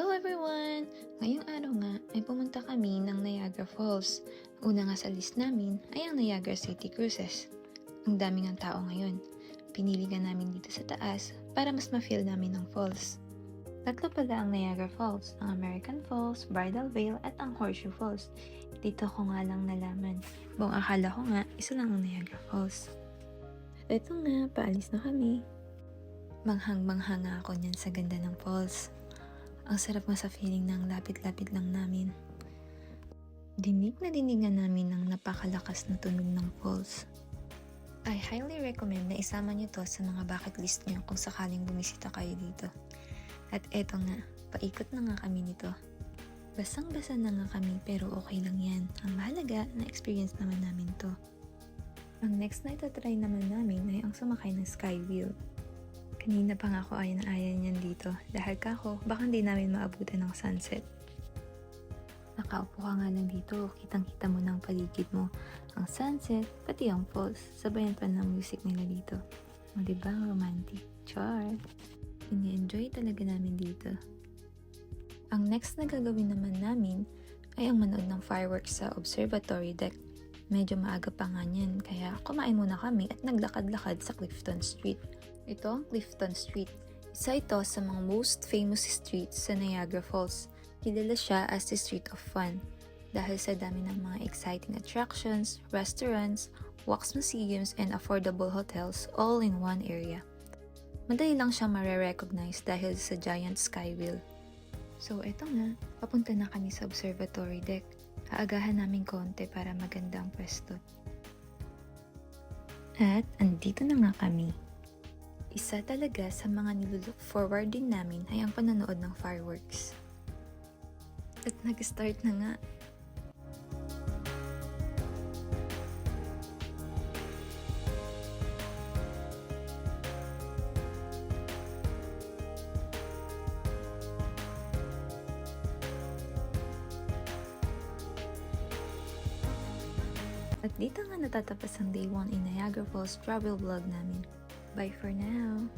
Hello everyone! Ngayong araw nga ay pumunta kami ng Niagara Falls. Una nga sa list namin ay ang Niagara City Cruises. Ang daming ang tao ngayon. Piniligan namin dito sa taas para mas ma-feel namin ang falls. Tatlo pala ang Niagara Falls, ang American Falls, Bridal Veil at ang Horseshoe Falls. Dito ko nga lang nalaman. Buong akala ko nga, isa lang ang Niagara Falls. Ito nga, paalis na kami. Manghang-manghang ako niyan sa ganda ng falls. Ang sarap nga sa feeling ng lapit-lapit lang namin. Dinig na dinig nga namin ng napakalakas na tunog ng falls. I highly recommend na isama niyo to sa mga bucket list niyo kung sakaling bumisita kayo dito. At eto nga, paikot na nga kami nito. Basang-basa na nga kami pero okay lang yan. Ang mahalaga na experience naman namin to. Ang next na itatry naman namin ay ang sumakay ng Skywheel. Kanina pa nga ako ay na aya niyan dito dahil kako baka hindi namin maabutan ng sunset. Nakaupo ka nga lang dito, kitang-kita mo ng paligid mo. Ang sunset, pati ang falls, sabayan pa ng music nila dito. O diba, romantic? Char! Ini-enjoy talaga namin dito. Ang next na gagawin naman namin ay ang manood ng fireworks sa observatory deck. Medyo maaga pa nga niyan, kaya kumain muna kami at naglakad-lakad sa Clifton Street. Ito ang Clifton Street. Isa ito sa mga most famous streets sa Niagara Falls. Kilala siya as the Street of Fun dahil sa dami ng mga exciting attractions, restaurants, wax museums, and affordable hotels all in one area. Madali lang siya mare-recognize dahil sa giant skywheel. So eto nga, papunta na kami sa observatory deck. Aagahan namin konti para maganda ang pwesto. At andito na nga kami. Isa talaga sa mga nilulook forward din namin ay ang panonood ng fireworks. At nag-start na nga. At dito nga natatapos ang day 1 in Niagara Falls travel vlog namin. Bye for now!